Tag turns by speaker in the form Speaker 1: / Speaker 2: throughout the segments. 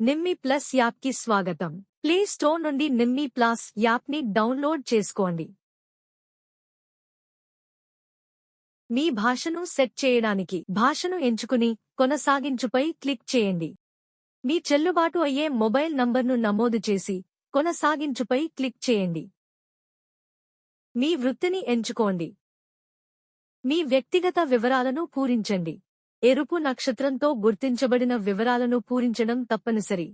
Speaker 1: Nimmi plus యాప్కి స్వాగతం. Play store నుండి Nimmi plus యాప్ని డౌన్లోడ్ చేసుకోండి. మీ భాషను సెట్ చేయడానికి భాషను ఎంచుకుని కొనసాగించుపై క్లిక్ చేయండి. మీ చెల్లుబాటు అయ్యే మొబైల్ నంబర్ను నమోదు చేసి కొనసాగించుపై క్లిక్ చేయండి. మీ వృత్తిని ఎంచుకోండి. మీ వ్యక్తిగత వివరాలను పూరించండి. ఎరుపు నక్షత్రంతో గుర్తించబడిన వివరాలను పూరించడం తప్పనిసరి.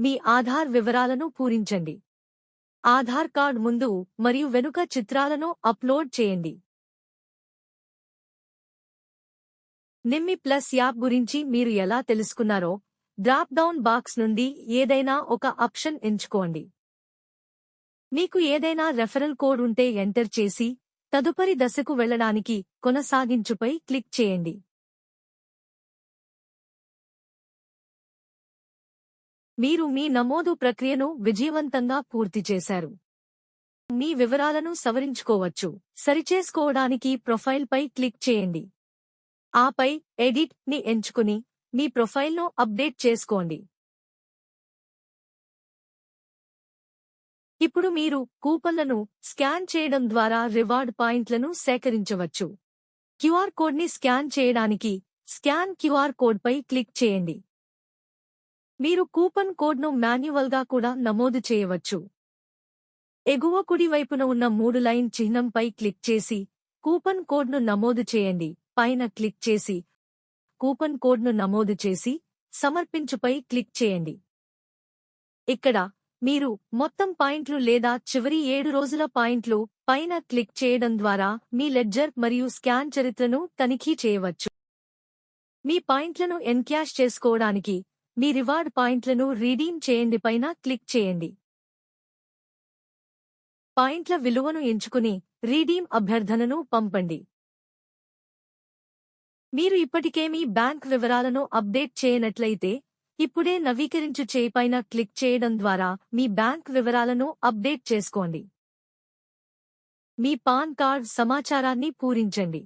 Speaker 1: మీ ఆధార్ వివరాలను పూరించండి. ఆధార్ కార్డ్ ముందు మరియు వెనుక చిత్రాలను అప్లోడ్ చేయండి. నిమ్మి ప్లస్ యాప్ గురించి మీరు ఎలా తెలుసుకున్నారో డ్రాప్ డౌన్ బాక్స్ నుండి ఏదైనా ఒక ఆప్షన్ ఎంచుకోండి. మీకు ఏదైనా రెఫరల్ కోడ్ ఉంటే ఎంటర్ చేసి తదుపరి దశకు వెళ్ళడానికి కొనసాగించుపై క్లిక్ చేయండి. మీరు మీ నమోదు ప్రక్రియను విజయవంతంగా పూర్తి చేశారు. మీ వివరాలను సవరించుకోవచ్చు. సరిచేసుకోవడానికి ప్రొఫైల్పై క్లిక్ చేయండి. ఆపై ఎడిట్ని ఎంచుకుని మీ ప్రొఫైల్ను అప్డేట్ చేసుకోండి. ఇప్పుడు మీరు కూపన్లను స్కాన్ చేయడం ద్వారా రివార్డ్ పాయింట్లను సేకరించవచ్చు. క్యూఆర్ కోడ్ని స్కాన్ చేయడానికి స్కాన్ క్యూఆర్ కోడ్పై క్లిక్ చేయండి. మీరు కూపన్ కోడ్ను మాన్యువల్గా కూడా నమోదు చేయవచ్చు. ఎగువ కుడి వైపున ఉన్న మూడు లైన్ చిహ్నంపై క్లిక్ చేసి కూపన్ కోడ్ను నమోదు చేయండి. పైన క్లిక్ చేసి కూపన్ కోడ్ను నమోదు చేసి సమర్పించుపై క్లిక్ చేయండి. ఇక్కడ మీరు మొత్తం పాయింట్లు లేదా చివరి ఏడు రోజుల పాయింట్లు పైన క్లిక్ చేయడం ద్వారా మీ లెడ్జర్ మరియు స్కాన్ చరిత్రను తనిఖీ చేయవచ్చు. మీ పాయింట్లను ఎన్క్యాష్ చేసుకోవడానికి మీ రివార్డ్ పాయింట్లను రీడీమ్ చేయండి పైన క్లిక్ చేయండి. పాయింట్ల విలువను ఎంచుకుని రీడీమ్ అభ్యర్థనను పంపండి. మీరు ఇప్పటికే మీ బ్యాంక్ వివరాలను అప్డేట్ చేయనట్లయితే ఇప్పుడే నవీకరించు చేయిపైన క్లిక్ చేయడం ద్వారా మీ బ్యాంక్ వివరాలను అప్డేట్ చేసుకోండి. మీ పాన్ కార్డ్ సమాచారాన్ని పూరించండి.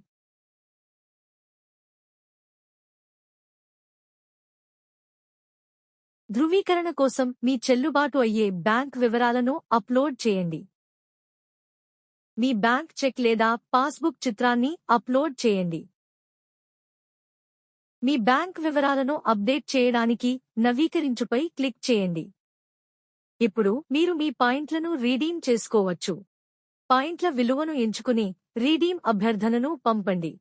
Speaker 1: ధృవీకరణ కోసం మీ చెల్లుబాటు అయ్యే బ్యాంక్ వివరాలను అప్లోడ్ చేయండి. మీ బ్యాంక్ చెక్ లేదా పాస్బుక్ చిత్రాన్ని అప్లోడ్ చేయండి. మీ బ్యాంక్ వివరాలను అప్డేట్ చేయడానికి నవీకరించుపై క్లిక్ చేయండి. ఇప్పుడు మీరు మీ పాయింట్లను రీడీమ్ చేసుకోవచ్చు. పాయింట్ల విలువను ఎంచుకుని రీడీమ్ అభ్యర్థనను పంపండి.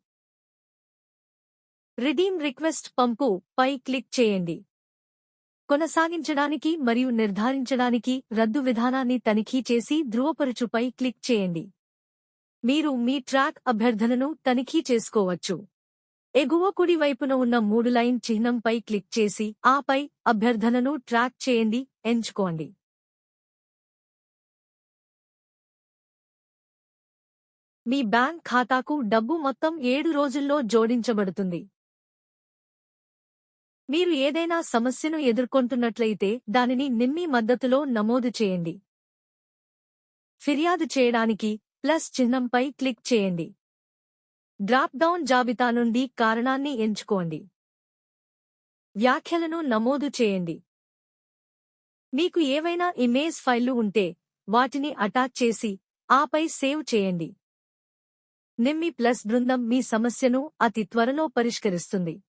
Speaker 1: రిడీమ్ రిక్వెస్ట్ పంపు పై క్లిక్ చేయండి. కొనసాగించడానికి మరియు నిర్ధారించడానికి రద్దు విధానాన్ని తనిఖీ చేసి ధృవపరుచుపై క్లిక్ చేయండి. మీరు మీ ట్రాక్ అభ్యర్థనను తనిఖీ చేసుకోవచ్చు. ఎగువ కుడి వైపున ఉన్న మూడు లైన్ చిహ్నంపై క్లిక్ చేసి ఆపై అభ్యర్థనను ట్రాక్ చేయండి ఎంచుకోండి. మీ బ్యాంక్ ఖాతాకు డబ్బు మొత్తం ఏడు రోజుల్లో జోడించబడుతుంది. మీరు ఏదైనా సమస్యను ఎదుర్కొంటున్నట్లయితే దానిని నిమ్మి మద్దతులో నమోదు చేయండి. ఫిర్యాదు చేయడానికి ప్లస్ చిహ్నంపై క్లిక్ చేయండి. డ్రాప్ డౌన్ జాబితా నుండి కారణాన్ని ఎంచుకోండి. వ్యాఖ్యలను నమోదు చేయండి. మీకు ఏవైనా ఇమేజ్ ఫైళ్ళు ఉంటే వాటిని అటాచ్ చేసి ఆపై సేవ్ చేయండి. నిమ్మి ప్లస్ బృందం మీ సమస్యను అతి త్వరలో పరిష్కరిస్తుంది.